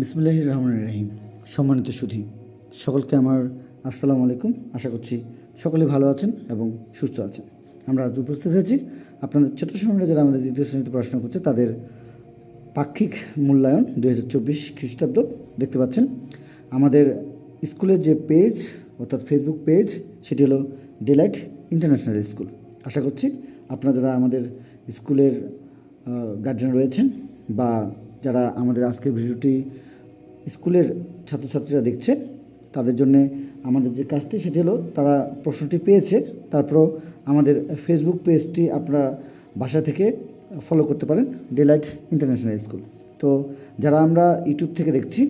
বিসমুল্লাহ রহমান রহিম। সম্মানিত সুধী, সকলকে আমার আসসালামু আলাইকুম। আশা করছি সকলে ভালো আছেন এবং সুস্থ আছেন। আমরা আজ উপস্থিত হয়েছি আপনাদের ছোট সময় যারা আমাদের দ্বিতীয় শ্রেণীতে পড়াশোনা করছে, তাদের পাক্ষিক মূল্যায়ন দুই হাজার চব্বিশ খ্রিস্টাব্দ দেখতে পাচ্ছেন। আমাদের স্কুলের যে পেজ, অর্থাৎ ফেসবুক পেজ, সেটি হলো ডেলাইট ইন্টারন্যাশনাল স্কুল আশা করছি আপনারা যারা আমাদের স্কুলের গার্জেন রয়েছেন বা যারা আমাদের আজকের ভিডিওটি স্কুলের ছাত্রছাত্রীরা দেখছে, তাদের জন্য আমাদের যে কাজটি সেটি হলো তারা প্রশ্নটি পেয়েছে, তারপরও আমাদের ফেসবুক পেজটি আপনারা বাসা থেকে ফলো করতে পারেন ডেলাইট ইন্টারন্যাশনাল স্কুল তো যারা আমরা ইউটিউব থেকে দেখছি,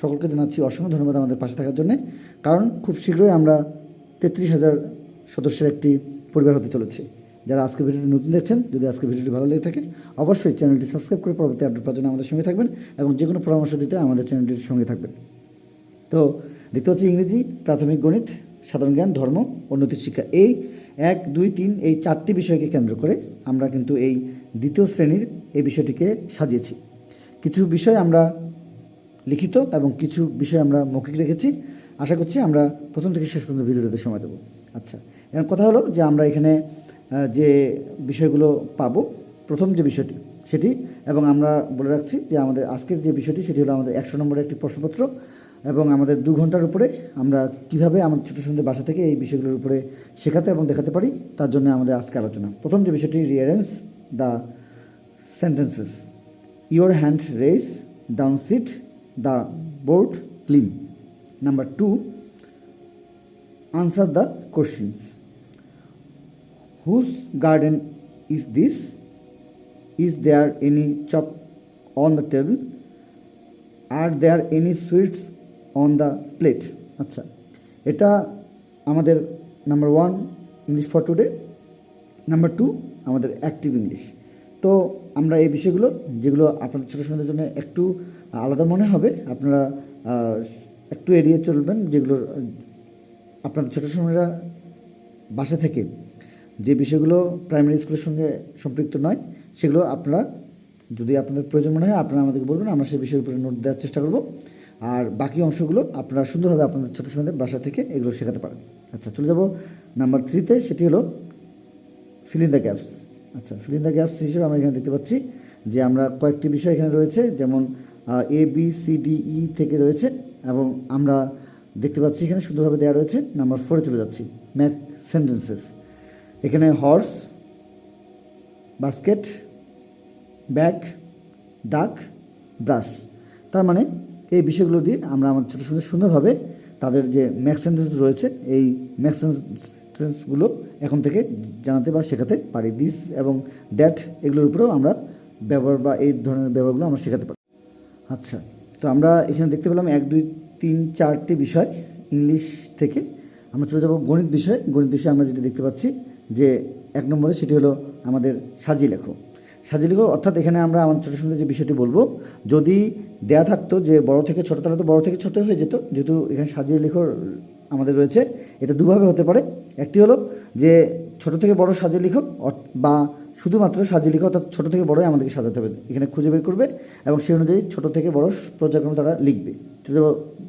সকলকে জানাচ্ছি অসংখ্য ধন্যবাদ আমাদের পাশে থাকার জন্য, কারণ খুব শীঘ্রই আমরা তেত্রিশ হাজার সদস্যের একটি পরিবার হতে চলেছে। যারা আজকে ভিডিওটি নতুন দেখছেন, যদি আজকে ভিডিওটি ভালো লেগে থাকে, অবশ্যই চ্যানেলটি সাবস্ক্রাইব করে পরবর্তী আপডেট পাওয়ার জন্য আমাদের সঙ্গে থাকবেন এবং যে কোনো পরামর্শ দিতে আমাদের চ্যানেলটির সঙ্গে থাকবেন। তো দেখতে পাচ্ছি ইংরেজি, প্রাথমিক গণিত, সাধারণ জ্ঞান, ধর্ম উন্নতির শিক্ষা, এই এক, দুই, তিন, এই চারটি বিষয়কে কেন্দ্র করে আমরা কিন্তু এই দ্বিতীয় শ্রেণির এই বিষয়টিকে সাজিয়েছি। কিছু বিষয় আমরা লিখিত এবং কিছু বিষয় আমরা মৌখিক রেখেছি। আশা করছি আমরা প্রথম থেকে শেষ পর্যন্ত ভিডিওতে সময় দেবো। আচ্ছা এখন কথা হলো যে আমরা এখানে যে বিষয়গুলো পাব, প্রথম যে বিষয়টি, সেটি, এবং আমরা বলে রাখছি যে আমাদের আজকের যে বিষয়টি, সেটি হলো আমাদের একশো নম্বরের একটি প্রশ্নপত্র, এবং আমাদের দু ঘণ্টার উপরে আমরা কীভাবে আমাদের ছোটো সন্ধ্যে বাসা থেকে এই বিষয়গুলোর উপরে শেখাতে এবং দেখাতে পারি, তার জন্য আমাদের আজকে আলোচনা। প্রথম যে বিষয়টি rearrange the sentences your hands raise down sit the board clean number two answer the questions whose garden is this? Is there any chalk on the table? Are there any sweets on the plate আচ্ছা এটা আমাদের number one English for today number two আমাদের active English তো আমরা এই বিষয়গুলো, যেগুলো আপনাদের ছোটো সন্তানের জন্য একটু আলাদা মনে হবে, আপনারা একটু এড়িয়ে চলবেন, যেগুলো, আপনাদের ছোটো সময়রা বাসা থেকে যে বিষয়গুলো প্রাইমারি স্কুলের সঙ্গে সম্পৃক্ত নয়, সেগুলো আপনারা, যদি আপনাদের প্রয়োজন মনে হয়, আপনারা আমাদেরকে বলবেন, আমরা সেই বিষয়ের উপরে নোট দেওয়ার চেষ্টা করব। আর বাকি অংশগুলো আপনারা সুন্দরভাবে আপনাদের ছোটো সময় বাসা থেকে এগুলো শেখাতে পারেন। আচ্ছা চলে যাব নাম্বার থ্রিতে সেটি হলো ফিল ইন দ্য গ্যাপস আচ্ছা ফিল ইন দ্য গ্যাপস হিসেবে আমরা এখানে দেখতে পাচ্ছি যে আমরা কয়েকটি বিষয় এখানে রয়েছে, যেমন A B C D E থেকে রয়েছে এবং আমরা দেখতে পাচ্ছি এখানে সুন্দরভাবে দেওয়া রয়েছে। নাম্বার ফোরে চলে যাচ্ছি ম্যাক সেন্টেন্সেস এখানে horse basket bag duck brush তার মানে এই বিষয়গুলো দিয়ে আমরা আমার ছোটো সঙ্গে সুন্দরভাবে তাদের যে ম্যাক্স রয়েছে, এই ম্যাক্স সেন্টেন্সগুলো এখন থেকে জানাতে বা শেখাতে পারি। দিস এবং দ্যাট এগুলোর উপরেও আমরা ব্যবহার বা এই ধরনের ব্যবহারগুলো আমরা শেখাতে পারি। আচ্ছা তো আমরা এখানে দেখতে পেলাম এক, দুই, তিন, চারটি বিষয় ইংলিশ থেকে। আমরা চলে যাব গণিত বিষয়। গণিত বিষয়ে আমরা যেটি দেখতে পাচ্ছি যে এক নম্বরে সেটি হলো আমাদের সাজি লেখো। সাজি লেখো অর্থাৎ এখানে আমরা আমাদের ছোটো সঙ্গে যে বিষয়টি বলব, যদি দেয়া থাকতো যে বড় থেকে ছোটো, তাহলে তো বড় থেকে ছোটো হয়ে যেত, যেহেতু এখানে সাজিয়ে লেখো আমাদের রয়েছে, এটা দুভাবে হতে পারে। একটি হলো যে ছোট থেকে বড় সাজিয়ে লিখো বা শুধুমাত্র সাজিয়ে লিখো, অর্থাৎ ছোটো থেকে বড়ই আমাদেরকে সাজাতে হবে, এখানে খুঁজে বের করবে এবং সেই অনুযায়ী ছোট থেকে বড় পর্যায়ক্রমে তারা লিখবে।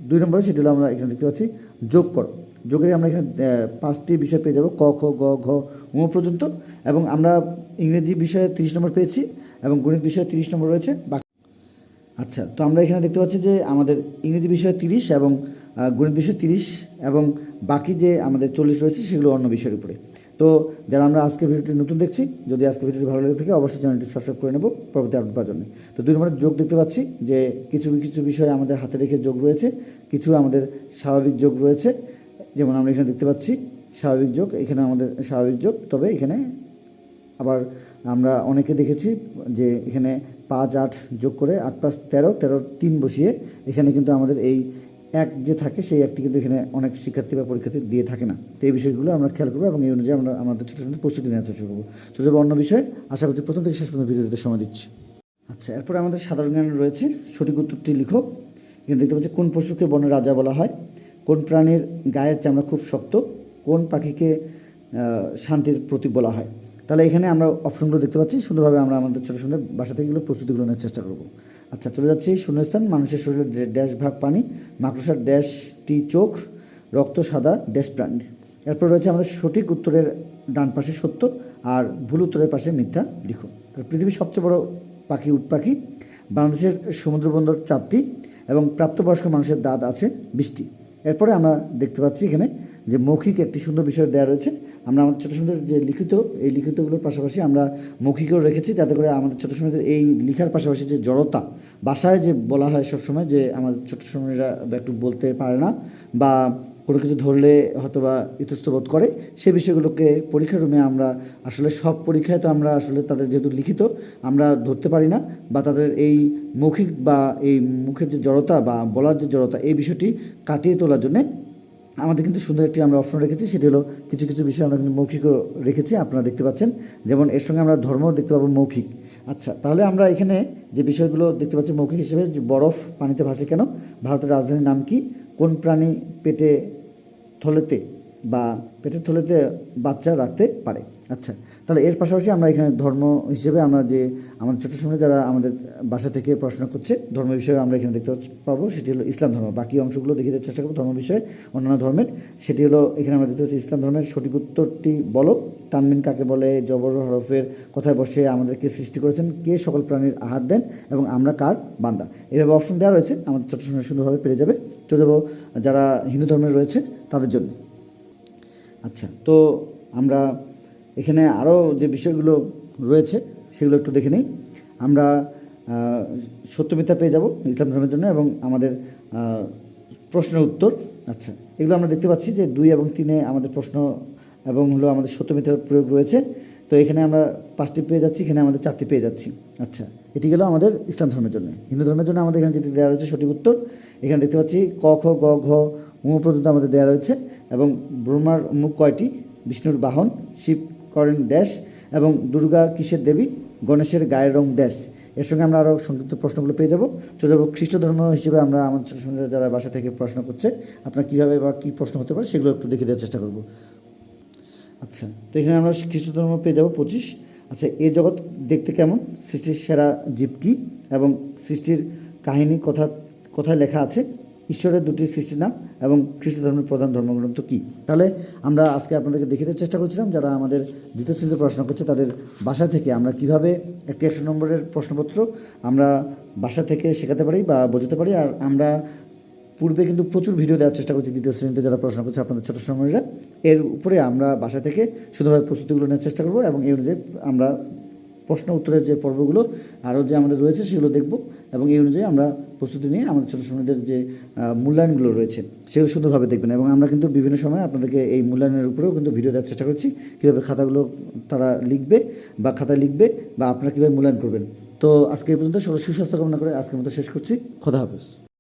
দুই নম্বরে সেটি হলো আমরা এখানে দেখতে পাচ্ছি যোগ করো। যোগের আমরা এখানে পাঁচটি বিষয় পেয়ে যাব। ক, খ, গ, ঘ, ঙ পর্যন্ত। এবং আমরা ইংরেজি বিষয়ে তিরিশ নম্বর পেয়েছি এবং গণিত বিষয়ে তিরিশ নম্বর রয়েছে। বাকি আচ্ছা তো আমরা এখানে দেখতে পাচ্ছি যে আমাদের ইংরেজি বিষয়ে তিরিশ এবং গণিত বিষয়ে তিরিশ এবং বাকি যে আমাদের চল্লিশ রয়েছে সেগুলো অন্য বিষয়ের উপরে। তো যারা আমরা আজকের ভিডিওটি নতুন দেখছি, যদি আজকের ভিডিওটি ভালো লেগে থাকে, অবশ্যই চ্যানেলটি সাবস্ক্রাইব করে নেব পরবর্তী আপডেট পাওয়ার জন্য। তো দুই নম্বরে যোগ দেখতে পাচ্ছি যে কিছু কিছু বিষয় আমাদের হাতে রেখে যোগ রয়েছে, কিছু আমাদের স্বাভাবিক যোগ রয়েছে। যেমন আমরা এখানে দেখতে পাচ্ছি, স্বাভাবিক যোগ, এখানে আমাদের স্বাভাবিক যোগ, তবে এখানে আবার আমরা অনেকে দেখেছি যে এখানে পাঁচ, আট যোগ করে আট পাঁচ তেরো তেরো তিন বসিয়ে এখানে কিন্তু আমাদের এই এক যে থাকে, সেই একটি কিন্তু এখানে অনেক শিক্ষার্থী বা পরীক্ষার্থী দিয়ে থাকে না। তো এই বিষয়গুলো আমরা খেয়াল করব এবং এই অনুযায়ী আমরা, আমাদের ছোটো ছোটো প্রস্তুতি নেওয়ার চেষ্টা করব। ছোটো যাব অন্য বিষয়ে, আশা করছি প্রথম থেকে শেষ পর্যন্ত ভিডিও দিতে সময় দিচ্ছি। আচ্ছা এরপরে আমাদের সাধারণ জ্ঞান রয়েছে, সঠিক উত্তরটি লিখো। এখানে দেখতে পাচ্ছি, কোন পশুকে বনের রাজা বলা হয়? কোন প্রাণীর গায়ের চামড়া খুব শক্ত, কোন পাখিকে শান্তির প্রতীক বলা হয়। তাহলে এখানে আমরা অপশনগুলো দেখতে পাচ্ছি। সুন্দরভাবে আমরা আমাদের ছোটো সুন্দর বাসা থেকে এগুলো প্রস্তুতিগুলো নেওয়ার চেষ্টা করব। আচ্ছা চলে যাচ্ছি শূন্যস্থান, মানুষের শরীরে ড্যাশ ভাগ পানি, মাকড়সার ড্যাশটি চোখ, রক্ত সাদা, ড্যাশ প্রাণী। এরপর রয়েছে আমাদের সঠিক উত্তরের ডান পাশে সত্য আর ভুল উত্তরের পাশে মিথ্যা লিখো। তাহলে পৃথিবীর সবচেয়ে বড় পাখি, উট পাখি, বাংলাদেশের সমুদ্রবন্দর চারটি এবং প্রাপ্তবয়স্ক মানুষের দাঁত আছে বিশটি। এরপরে আমরা দেখতে পাচ্ছি এখানে যে মৌখিক একটি সুন্দর বিষয় দেওয়া রয়েছে। আমরা আমাদের ছোটো সুন্দর যে লিখিত, এই লিখিতগুলোর পাশাপাশি আমরা মৌখিকও রেখেছি যাতে করে আমাদের ছোটো সময়দের এই লিখার পাশাপাশি যে জড়তা, বাসায় যে বলা হয় সবসময় যে আমাদের ছোটো সময়রা একটু বলতে পারে না বা কোনো কিছু ধরলে হয়তো বা ইতস্ত বোধ করে। সেই বিষয়গুলোকে পরীক্ষার রুমে আমরা আসলে সব পরীক্ষায় তো আমরা আসলে তাদের যেহেতু লিখিত, আমরা ধরতে পারি না বা তাদের এই মৌখিক বা এই মুখের যে জড়তা বা বলার যে জড়তা, এই বিষয়টি কাটিয়ে তোলার জন্যে আমাদের কিন্তু সুন্দর একটি আমরা অপশন রেখেছি, সেটি হলো কিছু কিছু বিষয় আমরা কিন্তু মৌখিকও রেখেছি, আপনারা দেখতে পাচ্ছেন। যেমন এর সঙ্গে আমরা ধর্মও দেখতে পাবো মৌখিক। আচ্ছা তাহলে আমরা এখানে যে বিষয়গুলো দেখতে পাচ্ছি মৌখিক হিসেবে, যে বরফ পানিতে ভাসে কেন, ভারতের রাজধানীর নাম কি, কোন প্রাণী পেটে থলেতে বা পেটের থলেতে বাচ্চা রাখতে পারে। আচ্ছা তাহলে এর পাশাপাশি আমরা এখানে ধর্ম হিসেবে আমরা যে আমাদের ছোটো সময় যারা আমাদের বাসা থেকে পড়াশোনা করছে, ধর্ম বিষয়ে আমরা এখানে দেখতে পাবো, সেটি হলো ইসলাম ধর্ম। বাকি অংশগুলো দেওয়ার চেষ্টা করব ধর্ম বিষয়ে, অন্যান্য ধর্মের। সেটি হলো এখানে আমরা দেখতে পাচ্ছি ইসলাম ধর্মের সঠিক উত্তরটি বলো। তানমিন কাকে বলে? জবর হরফের কথায় বসে আমাদেরকে সৃষ্টি করেছেন কে? সকল প্রাণীর আহার দেন এবং আমরা কার? বান্দা। এভাবে অপশন দেওয়া রয়েছে, আমাদের ছোটো সময় সুন্দরভাবে পেরে যাবে। চলে যাব, যারা হিন্দু ধর্মের রয়েছে তাদের জন্য। আচ্ছা তো আমরা এখানে আরও যে বিষয়গুলো রয়েছে, সেগুলো একটু দেখে নিই। আমরা সত্যমিথ্যা পেয়ে যাব ইসলাম ধর্মের জন্য এবং আমাদের প্রশ্নের উত্তর। আচ্ছা এগুলো আমরা দেখতে পাচ্ছি যে দুই এবং তিনে আমাদের প্রশ্ন এবং হলো আমাদের সত্যমিথ্যার প্রয়োগ রয়েছে। তো এখানে আমরা পাঁচটি পেয়ে যাচ্ছি, এখানে আমাদের চারটি পেয়ে যাচ্ছি। আচ্ছা এটি গেল আমাদের ইসলাম ধর্মের জন্য। হিন্দু ধর্মের জন্য আমাদের এখানে যেটি দেওয়া রয়েছে সঠিক উত্তর, এখানে দেখতে পাচ্ছি ক, খ, গ, ঘ উ পর্যন্ত আমাদের দেওয়া রয়েছে এবং ব্রহ্মার মুখ কয়টি? বিষ্ণুর বাহন, শিব করেন ড্যাশ এবং দুর্গা কিসের দেবী? গণেশের গায়ের রং ড্যাশ এর সঙ্গে আমরা আরও সংক্ষিপ্ত প্রশ্নগুলো পেয়ে যাব। চলে যাব খ্রিস্ট ধর্ম হিসেবে আমরা আমাদের ছোটো যারা বাসা থেকে প্রশ্ন করছে, আপনার কীভাবে বা কী প্রশ্ন হতে পারে সেগুলো একটু দেখে দেওয়ার চেষ্টা করব। আচ্ছা তো এখানে আমরা খ্রিস্ট ধর্ম পেয়ে যাব পঁচিশ। আচ্ছা এ জগৎ দেখতে কেমন? সৃষ্টির সেরা জীব কী? এবং সৃষ্টির কাহিনী কথা, কোথায় লেখা আছে? ঈশ্বরের দুটি সৃষ্টির নাম এবং খ্রিস্ট ধর্মের প্রধান ধর্মগ্রন্থ কী? তাহলে আমরা আজকে আপনাদেরকে দেখে দেওয়ার চেষ্টা করছিলাম, যারা আমাদের দ্বিতীয় শ্রেণীতে পড়াশোনা করছে, তাদের বাসা থেকে আমরা কীভাবে একটি একশো নম্বরের প্রশ্নপত্র আমরা বাসা থেকে শেখাতে পারি বা বোঝাতে পারি, আর আমরা পূর্বে কিন্তু প্রচুর ভিডিও দেওয়ার চেষ্টা করছি দ্বিতীয় শ্রেণীতে যারা পড়াশোনা করছে, আপনাদের ছোটো সময়রা। এর উপরে আমরা বাসা থেকে শুধুভাবে প্রস্তুতিগুলো নেওয়ার চেষ্টা করব এবং এই অনুযায়ী আমরা প্রশ্ন উত্তরের যে পর্বগুলো, আরও যে আমাদের রয়েছে সেগুলো দেখব এবং এই অনুযায়ী আমরা প্রস্তুতি নিয়ে আমাদের ছোটো সময়দের যে মূল্যায়নগুলো রয়েছে সেগুলো সুন্দরভাবে দেখবেন এবং আমরা কিন্তু বিভিন্ন সময় আপনাদেরকে এই মূল্যায়নের উপরেও কিন্তু ভিডিও দেওয়ার চেষ্টা করছি, কীভাবে খাতাগুলো তারা লিখবে বা খাতা লিখবে বা আপনারা কীভাবে মূল্যায়ন করবেন। তো আজকে এই পর্যন্ত সবাই সুস্বাস্থ্য কামনা করে আজকের মতো শেষ করছি। খোদা হাফেজ।